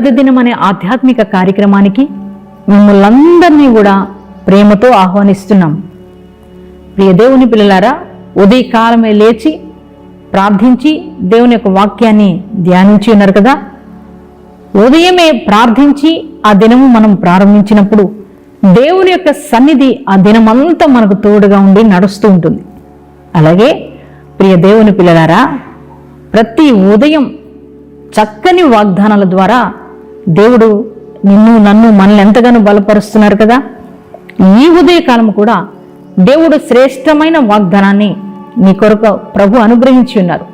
ప్రతిదినం అనే ఆధ్యాత్మిక కార్యక్రమానికి మిమ్మల్ందరినీ కూడా ప్రేమతో ఆహ్వానిస్తున్నాం. ప్రియ దేవుని పిల్లలారా ఉదయకాలమే లేచి ప్రార్థించి దేవుని యొక్క వాక్యాన్ని ధ్యానించి ఉన్నారు కదా? ఉదయమే ప్రార్థించి ఆ దినము మనం ప్రారంభించినప్పుడు దేవుని యొక్క సన్నిధి ఆ దినమంతా మనకు తోడుగా ఉండి నడుస్తూ ఉంటుంది. అలాగే ప్రియ దేవుని పిల్లలారా ప్రతి ఉదయం చక్కని వాగ్దానాల ద్వారా దేవుడు నిన్ను నన్ను మనల్ని ఎంతగానో బలపరుస్తున్నారు కదా? ఈ ఉదయకాలం కూడా దేవుడు శ్రేష్టమైన వాగ్దానాన్ని నీ కొరకు ప్రభు అనుగ్రహించి ఉన్నారు.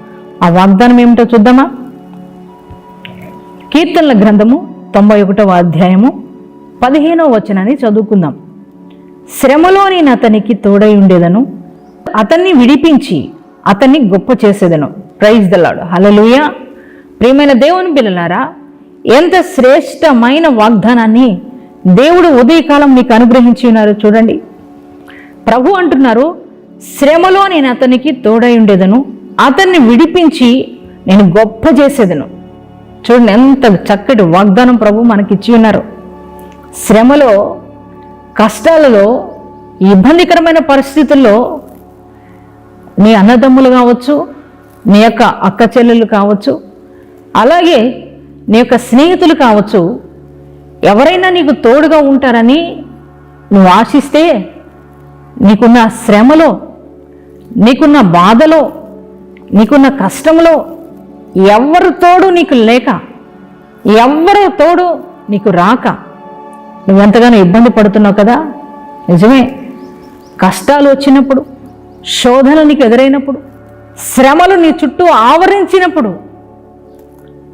ఆ వాగ్దానం ఏమిటో చూద్దామా? కీర్తనల గ్రంథము తొంభై ఒకటవ అధ్యాయము పదిహేనవ వచనాన్ని చదువుకుందాం. శ్రమలో నేను అతనికి తోడై ఉండేదను. అతన్ని విడిపించి అతన్ని గొప్ప చేసేదను. ప్రైజ్ దల్లాడు హలలుయ ప్రియమైన దేవుని పిల్లలారా ఎంత శ్రేష్టమైన వాగ్దానాన్ని దేవుడు ఉదయకాలం మీకు అనుగ్రహించి ఉన్నారు చూడండి. ప్రభు అంటున్నారు శ్రమలో నేను అతనికి తోడై ఉండేదను అతన్ని విడిపించి నేను గొప్ప చేసేదను. చూడండి ఎంత చక్కటి వాగ్దానం ప్రభు మనకిచ్చి ఉన్నారు. శ్రమలో కష్టాలలో ఇబ్బందికరమైన పరిస్థితుల్లో నీ అన్నదమ్ములు కావచ్చు నీ యొక్క అక్క చెల్లెలు కావచ్చు అలాగే నీ యొక్క స్నేహితులు కావచ్చు ఎవరైనా నీకు తోడుగా ఉంటారని నువ్వు ఆశిస్తే నీకున్న శ్రమలో నీకున్న బాధలో నీకున్న కష్టంలో ఎవ్వరు తోడు నీకు లేక ఎవ్వరు తోడు నీకు రాక నువ్వెంతగానో ఇబ్బంది పడుతున్నావు కదా? నిజమే. కష్టాలు వచ్చినప్పుడు శోధన నీకు ఎదురైనప్పుడు శ్రమలు నీ చుట్టూ ఆవరించినప్పుడు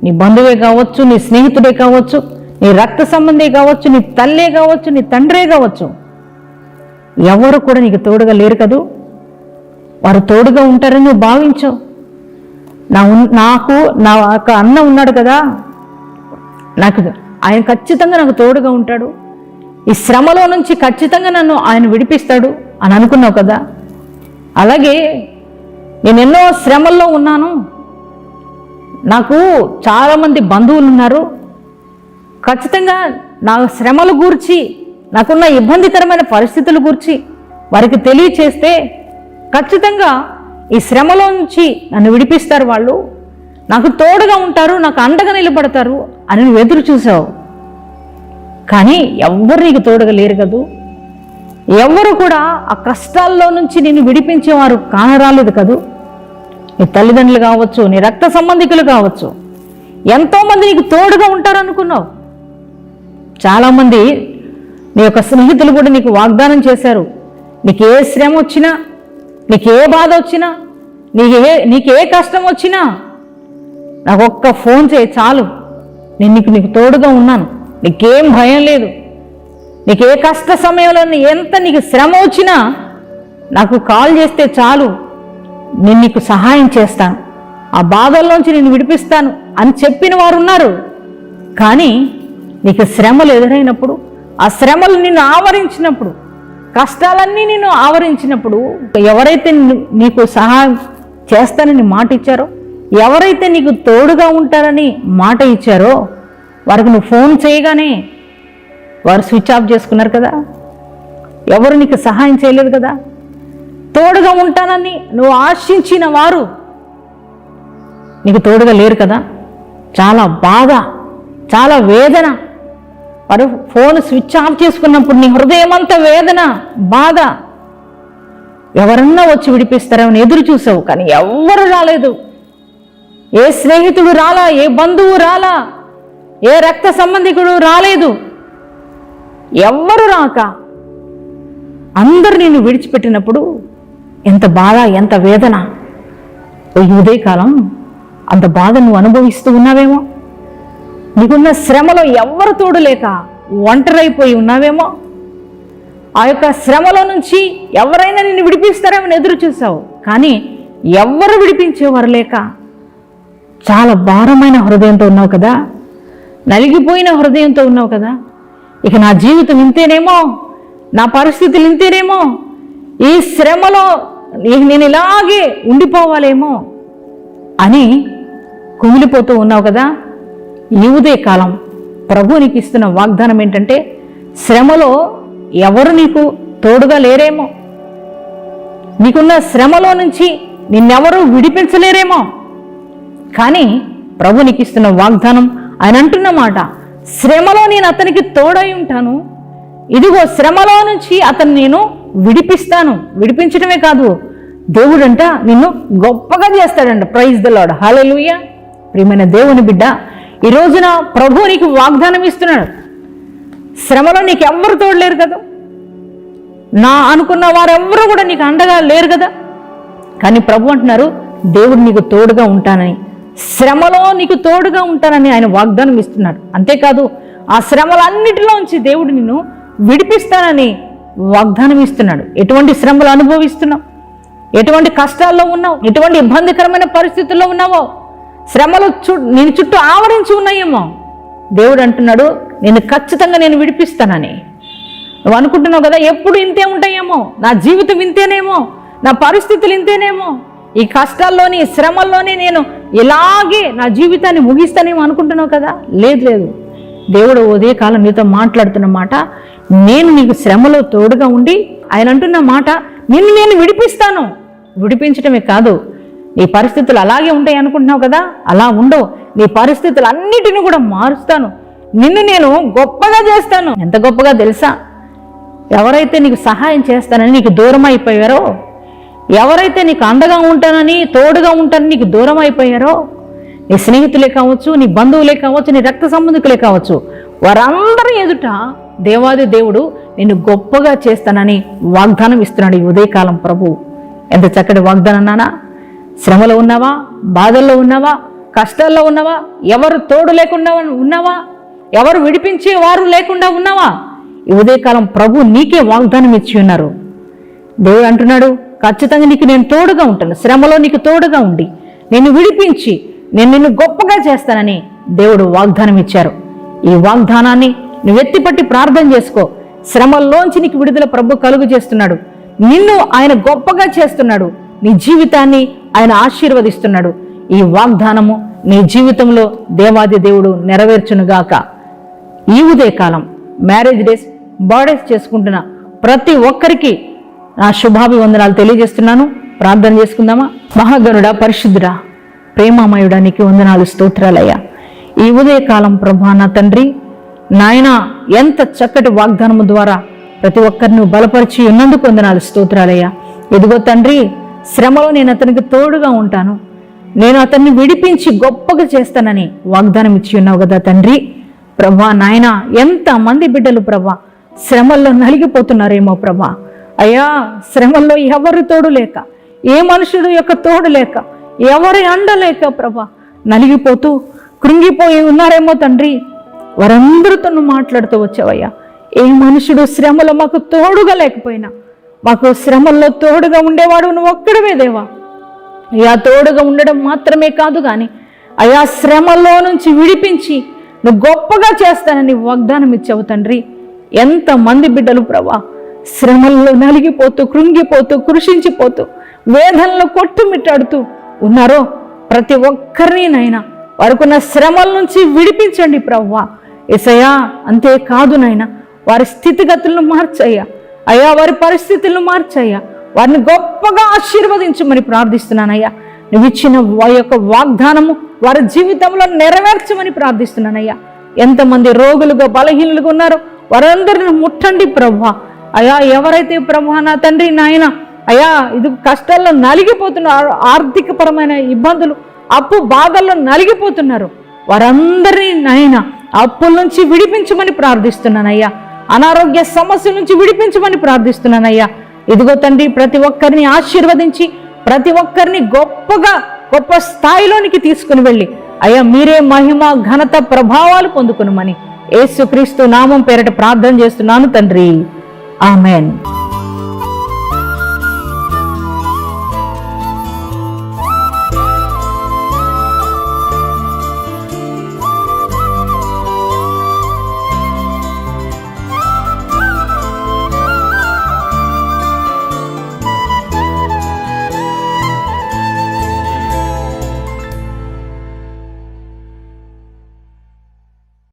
నీ బంధువే కావచ్చు నీ స్నేహితుడే కావచ్చు నీ రక్త సంబంధే కావచ్చు నీ తల్లే కావచ్చు నీ తండ్రే కావచ్చు. ఎవరు కూడా నీకు తోడుగా లేరు కదూ? వారు తోడుగా ఉంటారని నువ్వు భావించవు. నా ఉన్- నాకు నా యొక్క అన్న ఉన్నాడు కదా? నాకు ఆయన ఖచ్చితంగా నాకు తోడుగా ఉంటాడు. ఈ శ్రమలో నుంచి ఖచ్చితంగా నన్ను ఆయన విడిపిస్తాడు అని అనుకున్నావు కదా? అలాగే నేను ఎన్నో శ్రమల్లో ఉన్నాను. నాకు చాలామంది బంధువులు ఉన్నారు. ఖచ్చితంగా నా శ్రమల గూర్చి నాకున్న ఇబ్బందికరమైన పరిస్థితుల గురించి వారికి తెలియచేస్తే ఖచ్చితంగా ఈ శ్రమలో నుంచి నన్ను విడిపిస్తారు వాళ్ళు. నాకు తోడుగా ఉంటారు నాకు అండగా నిలబడతారు అని నువ్వు ఎదురు చూసావు. కానీ ఎవ్వరు నీకు తోడుగా లేరు కదూ? ఎవ్వరు కూడా ఆ కష్టాల్లో నుంచి నిన్ను విడిపించేవారు కానరాలేదు కదూ? నీ తల్లిదండ్రులు కావచ్చు నీ రక్త సంబంధికులు కావచ్చు ఎంతోమంది నీకు తోడుగా ఉంటారనుకున్నావు. చాలామంది నీ యొక్క స్నేహితులు కూడా నీకు వాగ్దానం చేశారు. నీకు ఏ శ్రమ వచ్చినా నీకు ఏ బాధ వచ్చినా నీకు ఏ నీకు ఏ కష్టం వచ్చినా నాకు ఒక్క ఫోన్ చేయి చాలు. నేను నీకు నీకు తోడుగా ఉన్నాను. నీకేం భయం లేదు. నీకు ఏ కష్ట సమయంలో ఎంత నీకు శ్రమ వచ్చినా నాకు కాల్ చేస్తే చాలు. నేను నీకు సహాయం చేస్తాను. ఆ బాధల్లోంచి నేను విడిపిస్తాను అని చెప్పిన వారు ఉన్నారు కానీ నీకు శ్రమలు ఎదురైనప్పుడు ఆ శ్రమలు నిన్ను ఆవరించినప్పుడు కష్టాలన్నీ నిన్ను ఆవరించినప్పుడు ఎవరైతే నీకు సహాయం చేస్తానని మాట ఇచ్చారో ఎవరైతే నీకు తోడుగా ఉంటారని మాట ఇచ్చారో వారికి నువ్వు ఫోన్ చేయగానే వారు స్విచ్ ఆఫ్ చేసుకున్నారు కదా. ఎవరు నీకు సహాయం చేయలేదు కదా. తోడుగా ఉంటానని నువ్వు ఆశించిన వారు నీకు తోడుగా లేరు కదా? చాలా బాధ చాలా వేదన. వారు ఫోన్ స్విచ్ ఆఫ్ చేసుకున్నప్పుడు నీ హృదయం అంతా వేదన బాధ. ఎవరన్నా వచ్చి విడిపిస్తారని ఎదురు చూసావు కానీ ఎవ్వరు రాలేదు. ఏ స్నేహితుడు రాలా ఏ బంధువు రాలా ఏ రక్త సంబంధికుడు రాలేదు. ఎవ్వరు రాక అందరు నిన్ను విడిచిపెట్టినప్పుడు ఎంత బాధ ఎంత వేదన. ఈ ఉదయకాలం అంత బాధ నువ్వు అనుభవిస్తూ ఉన్నావేమో? నీకున్న శ్రమలో ఎవ్వరు తోడు లేక ఒంటరైపోయి ఉన్నావేమో? ఆ యొక్క శ్రమలో నుంచి ఎవరైనా నిన్ను విడిపిస్తారేమని ఎదురు చూసావు కానీ ఎవ్వరు విడిపించేవారు లేక. చాలా భారమైన హృదయంతో ఉన్నావు కదా? నలిగిపోయిన హృదయంతో ఉన్నావు కదా? ఇక నా జీవితం ఇంతేనేమో? నా పరిస్థితులు ఇంతేనేమో? ఈ శ్రమలో నేను ఇలాగే ఉండిపోవాలేమో అని కుమిలిపోతూ ఉన్నావు కదా? ఈ ఉదయ కాలం ప్రభు నీకు ఇస్తున్న వాగ్దానం ఏంటంటే శ్రమలో ఎవరు నీకు తోడుగా లేరేమో? నీకున్న శ్రమలో నుంచి నిన్నెవరూ విడిపించలేరేమో? కానీ ప్రభు నీకు ఇస్తున్న వాగ్దానం ఆయన అంటున్నమాట శ్రమలో నేను అతనికి తోడై ఉంటాను. ఇదిగో శ్రమలో నుంచి అతను నేను విడిపిస్తాను. విడిపించడమే కాదు. దేవుడంట నిన్ను గొప్పగా చేస్తాడంట. ప్రైజ్ ద లాడ్ హాలెలుయ ప్రియమైన దేవుని బిడ్డ ఈ రోజున ప్రభు నీకు వాగ్దానం ఇస్తున్నాడు. శ్రమలో నీకు ఎవ్వరు తోడలేరు కదా? నా అనుకున్న వారెవ్వరూ కూడా నీకు అండగా లేరు కదా? కానీ ప్రభు అంటున్నారు దేవుడు నీకు తోడుగా ఉంటానని. శ్రమలో నీకు తోడుగా ఉంటానని ఆయన వాగ్దానం ఇస్తున్నాడు. అంతేకాదు ఆ శ్రమలన్నిటిలోంచి దేవుడు నిన్ను విడిపిస్తానని వాగ్దానం ఇస్తున్నాడు ఎటువంటి శ్రమలు అనుభవిస్తున్నావు? ఎటువంటి కష్టాల్లో ఉన్నావు? ఎటువంటి ఇబ్బందికరమైన పరిస్థితుల్లో ఉన్నావో? శ్రమలు చు నేను చుట్టూ ఆవరించి ఉన్నాయేమో? దేవుడు అంటున్నాడు నేను ఖచ్చితంగా నేను విడిపిస్తానని. నువ్వు అనుకుంటున్నావు కదా ఎప్పుడు ఇంతే ఉంటాయేమో? నా జీవితం ఇంతేనేమో? నా పరిస్థితులు ఇంతేనేమో? ఈ కష్టాల్లోని ఈ శ్రమల్లోనే నేను ఇలాగే నా జీవితాన్ని ముగిస్తానేమో అనుకుంటున్నావు కదా? లేదు లేదు. దేవుడు ఉదయకాలం నీతో మాట్లాడుతున్న మాట నేను నీకు శ్రమలో తోడుగా ఉండి ఆయన అంటున్న మాట నిన్ను నేను విడిపిస్తాను. విడిపించడమే కాదు నీ పరిస్థితులు అలాగే ఉంటాయి అనుకుంటున్నావు కదా అలా ఉండవు. నీ పరిస్థితులు అన్నిటిని కూడా మారుస్తాను. నిన్ను నేను గొప్పగా చేస్తాను. ఎంత గొప్పగా తెలుసా? ఎవరైతే నీకు సహాయం చేస్తానని నీకు దూరం అయిపోయారో ఎవరైతే నీకు అండగా ఉంటానని తోడుగా ఉంటానని నీకు దూరం అయిపోయారో నీ స్నేహితులే కావచ్చు నీ బంధువులే కావచ్చు నీ రక్త సంబంధికులే కావచ్చు వారందరి ఎదుట దేవాది దేవుడు నిన్ను గొప్పగా చేస్తానని వాగ్దానం ఇస్తున్నాడు ఈ ఉదయకాలం ప్రభు. ఎంత చక్కటి వాగ్దానం నానా. శ్రమలో ఉన్నావా? బాధల్లో ఉన్నావా? కష్టాల్లో ఉన్నావా? ఎవరు తోడు లేకుండా ఉన్నావా? ఎవరు విడిపించే వారు లేకుండా ఉన్నావా? ఈ ఉదయకాలం ప్రభు నీకే వాగ్దానం ఇచ్చి ఉన్నారు. దేవుడు అంటున్నాడు ఖచ్చితంగా నీకు నేను తోడుగా ఉంటాను. శ్రమలో నీకు తోడుగా ఉండి నిన్ను విడిపించి నేను నిన్ను గొప్పగా చేస్తానని దేవుడు వాగ్దానం ఇచ్చారు. ఈ వాగ్దానాన్ని నువ్వు ఎత్తిపట్టి ప్రార్థన చేసుకో. శ్రమల్లోంచి నీకు విడుదల ప్రభు కలుగు చేస్తున్నాడు. నిన్ను ఆయన గొప్పగా చేస్తున్నాడు. నీ జీవితాన్ని ఆయన ఆశీర్వదిస్తున్నాడు. ఈ వాగ్దానము నీ జీవితంలో దేవాది దేవుడు నెరవేర్చునుగాక. ఈ ఉదయకాలం మ్యారేజ్ డేస్ బర్త్డేస్ చేసుకుంటున్న ప్రతి ఒక్కరికి నా శుభాభివందనాలు తెలియజేస్తున్నాను. ప్రార్థన చేసుకుందామా? మహాగనుడ పరిశుద్ధుడా ప్రేమామయుడా నీకు వందనాలు స్తోత్రాలయ్యా. ఈ ఉదయకాలం ప్రభా నా తండ్రి నాయన ఎంత చక్కటి వాగ్దానము ద్వారా ప్రతి ఒక్కరిని బలపరిచి ఉన్నందుకు వందనాలు స్తోత్రాలయ్యా. ఇదిగో తండ్రి శ్రమలో నేను అతనికి తోడుగా ఉంటాను. నేను అతన్ని విడిపించి గొప్పగా చేస్తానని వాగ్దానం ఇచ్చి ఉన్నావు కదా తండ్రి. ప్రభా నాయన ఎంత మంది బిడ్డలు ప్రభా శ్రమల్లో నలిగిపోతున్నారేమో ప్రభా. అయ్యా శ్రమల్లో ఎవరి తోడు లేక ఏ మనుషుడు యొక్క తోడు లేక ఎవరి అండ లేక ప్రభా నలిగిపోతూ కృంగిపోయి ఉన్నారేమో తండ్రి. వారందరితో నువ్వు మాట్లాడుతూ వచ్చావయ్యా. ఏ మనుషుడు శ్రమలో మాకు తోడుగా లేకపోయినా మాకు శ్రమల్లో తోడుగా ఉండేవాడు నువ్వు ఒక్కడవే దేవా. అయ్యా తోడుగా ఉండడం మాత్రమే కాదు కానీ అయా శ్రమల్లో నుంచి విడిపించి నువ్వు గొప్పగా చేస్తానని వాగ్దానం ఇచ్చావు తండ్రి. ఎంతమంది బిడ్డలు ప్రభా శ్రమల్లో నలిగిపోతూ కృంగిపోతూ కృషించిపోతూ వేదనలో కొట్టుమిట్టాడుతూ ఉన్నారో ప్రతి ఒక్కరిని నైనా వారికున్న శ్రమల నుంచి విడిపించండి ప్రవ్వా ఎసయా అంతేకాదు నాయన. వారి స్థితిగతులను మార్చయ్యా. అయ్యా వారి పరిస్థితులను మార్చయ్యా. వారిని గొప్పగా ఆశీర్వదించమని ప్రార్థిస్తున్నానయ్యా. నువ్వు ఇచ్చిన వారి యొక్క వాగ్దానము వారి జీవితంలో నెరవేర్చమని ప్రార్థిస్తున్నానయ్యా. ఎంతమంది రోగులుగా బలహీనులుగా ఉన్నారో వారందరిని ముట్టండి ప్రభా అయ్యా ఎవరైతే ప్రభా నా తండ్రి నాయన అయ్యా ఇది కష్టాల్లో నలిగిపోతున్నారు ఆర్థిక పరమైన ఇబ్బందులు అప్పు బాధల్లో నలిగిపోతున్నారు. వారందరినీ నాయన అప్పుల నుంచి విడిపించమని ప్రార్థిస్తున్నానయ్యా. అనారోగ్య సమస్య నుంచి విడిపించమని ప్రార్థిస్తున్నానయ్యా. ఇదిగో తండ్రి ప్రతి ఒక్కరిని ఆశీర్వదించి ప్రతి ఒక్కరిని గొప్పగా గొప్ప స్థాయిలోనికి తీసుకుని వెళ్ళి అయ్యా మీరే మహిమ ఘనత ప్రభావాలు పొందుకునమని యేసుక్రీస్తు నామం పేరట ప్రార్థన చేస్తున్నాను తండ్రి. ఆమెన్.